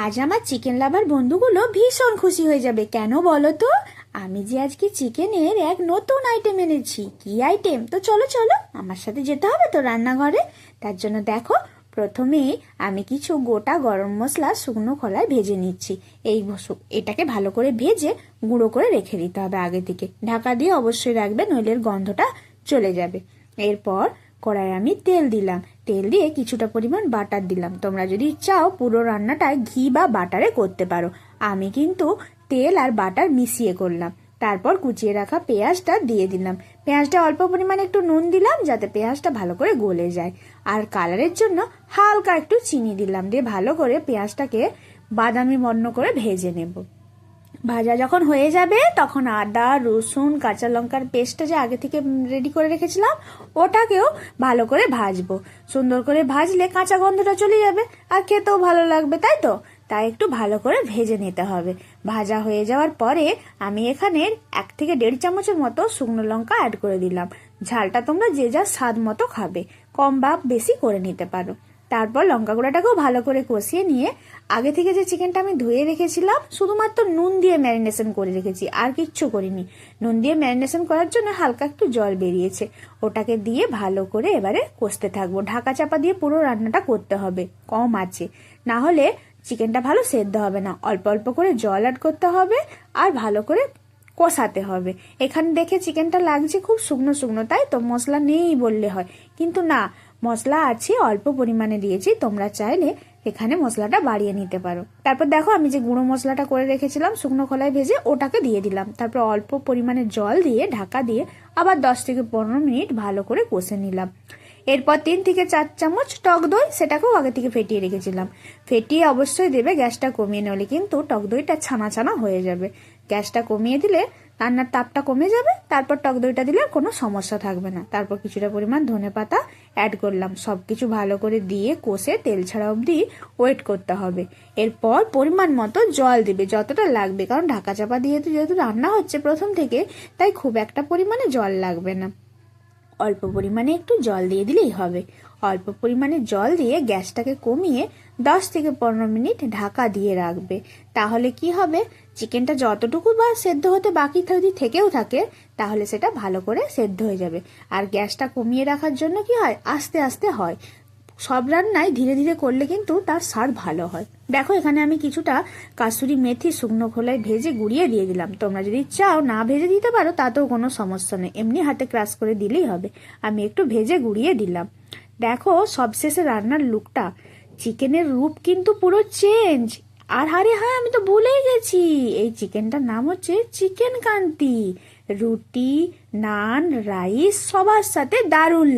আজ আমার chicken lover বন্ধুগুলো ভীষণ খুশি হয়ে যাবে। কেন বলো তো? আমি যে আজকে চিকেনের এক নতুন আইটেম এনেছি। কি আইটেম তো চলো চলো, আমার সাথে যেতে হবে তো রান্নাঘরে। তার জন্য দেখো, প্রথমে আমি কিছু গোটা গরম মশলা শুকনো খোলায় ভেজে নিচ্ছি। এই এটাকে ভালো করে ভেজে গুঁড়ো করে রেখে দিতে হবে আগে থেকে। ঢাকা দিয়ে অবশ্যই রাখবে, নইলে এর গন্ধটা চলে যাবে। এরপর কড়াইয়ে আমি তেল দিলাম। তেল দিয়ে কিছুটা পরিমাণ বাটার দিলাম। তোমরা যদি চাও পুরো রান্নাটা ঘি বা বাটারে করতে পারো। আমি কিন্তু তেল আর বাটার মিশিয়ে করলাম। তারপর কুচিয়ে রাখা পেঁয়াজটা দিয়ে দিলাম। পেঁয়াজটা অল্প পরিমাণে একটু নুন দিলাম যাতে পেঁয়াজটা ভালো করে গলে যায়। আর কালারের জন্য হালকা একটু চিনি দিলাম দিয়ে ভালো করে পেঁয়াজটাকে বাদামি বর্ণ করে ভেজে নেব। ভাজা যখন হয়ে যাবে, তখন আদা, রসুন, কাঁচা লঙ্কার পেস্টটা যে আগে থেকে রেডি করে রেখেছিলাম, ওটাকেও ভালো করে ভাজবো। সুন্দর করে ভাজলে কাঁচা গন্ধটা চলে যাবে আর খেতেও ভালো লাগবে, তাই তো? তাই একটু ভালো করে ভেজে নিতে হবে। ভাজা হয়ে যাওয়ার পরে আমি এখানে এক থেকে দেড় চামচের মতো শুকনো লঙ্কা অ্যাড করে দিলাম। ঝালটা তোমরা যে যা স্বাদ মতো খাবে। কম বা বেশি করে নিতে পারো। তারপর লঙ্কা গুঁড়াটাকেও ভালো করে কষিয়ে নিয়ে আগে থেকে যে চিকেনটা আমি ধুয়ে রেখেছিলাম, শুধুমাত্র নুন দিয়ে ম্যারিনেশন করে রেখেছি, আর কিচ্ছু করিনি। নুন দিয়ে ম্যারিনেশন করার জন্য হালকা একটু জল বেরিয়েছে। ওটাকে দিয়ে ভালো করে এবারে কষতে থাকব। ঢাকা চাপা দিয়ে পুরো রান্নাটা করতে হবে, কম আছে। না হলে চিকেনটা ভালো সেদ্ধ হবে না। অল্প অল্প করে জল অ্যাড করতে হবে আর ভালো করে কষাতে হবে। এখানে দেখে চিকেনটা লাগছে খুব শুকনো শুকনো, তাই তো মশলা নেই বললে হয়। কিন্তু না মশলা আছে, অল্প পরিমাণে দিয়েছি, তোমরা চাইলে এখানে মশলাটা বাড়িয়ে নিতে পারো। তারপর দেখো, আমি যে গুঁড়ো মশলাটা করে রেখেছিলাম, শুকনো খোলায় ভেজে ওটাকে দিয়ে দিলাম। তারপর অল্প পরিমাণে জল দিয়ে, ঢাকা দিয়ে আবার দশ থেকে পনেরো মিনিট ভালো করে কষে নিলাম। এরপর তিন থেকে চার চামচ টক দই, সেটাকেও আগে থেকে ফেটিয়ে রেখেছিলাম। ফেটিয়ে অবশ্যই দেবে, গ্যাসটা কমিয়ে নলে কিন্তু টক দইটা ছানা ছানা হয়ে যাবে। গ্যাসটা কমিয়ে দিলে রান্নার তাপটা কমে যাবে, তারপর টক দইটা দিলে কোনো সমস্যা থাকবে না। তারপর কিছুটা পরিমাণ ধনে পাতা অ্যাড করলাম। সব কিছু ভালো করে দিয়ে কষে তেল ছাড়া অবধি ওয়েট করতে হবে। এরপর পরিমাণ মতো জল দিবে, যতটা লাগবে। কারণ ঢাকা চাপা দিয়ে তো যেহেতু রান্না হচ্ছে প্রথম থেকে, তাই খুব একটা পরিমাণে জল লাগবে না। অল্প পরিমাণে একটু জল দিয়ে দিলেই হবে। অল্প পরিমাণে জল দিয়ে গ্যাসটাকে কমিয়ে দশ থেকে পনেরো মিনিট ঢাকা দিয়ে রাখবে। তাহলে কি হবে? চিকেনটা যতটুকু বা সেদ্ধ হতে বাকি যদি থেকেও থাকে, তাহলে সেটা ভালো করে সেদ্ধ হয়ে যাবে। আর গ্যাসটা কমিয়ে রাখার জন্য কি হয়? আস্তে আস্তে হয়। সব রান্নায় ধীরে ধীরে করলে কিন্তু তার স্বাদ ভালো হয়। দেখো, এখানে আমি কিছুটা কাসুরি মেথি শুকনো খোলায় ভেজে গুঁড়িয়ে দিয়ে দিলাম। তোমরা যদি চাও না ভেজে দিতে পারো, তাতেও কোনো সমস্যা নেই। এমনি হাতে ক্রাশ করে দিলেই হবে। আমি একটু ভেজে গুঁড়িয়ে দিলাম। দেখো, সবশেষে রান্নার লুকটা। চিকেনের রূপ কিন্তু পুরো চেঞ্জ আর হারে হ্যাঁ আমি তো ভুলেই গেছি। এই চিকেনটার নাম হচ্ছে চিকেন কান্তি। রুটি, নান, রাইস, সবার সাথে দারুণ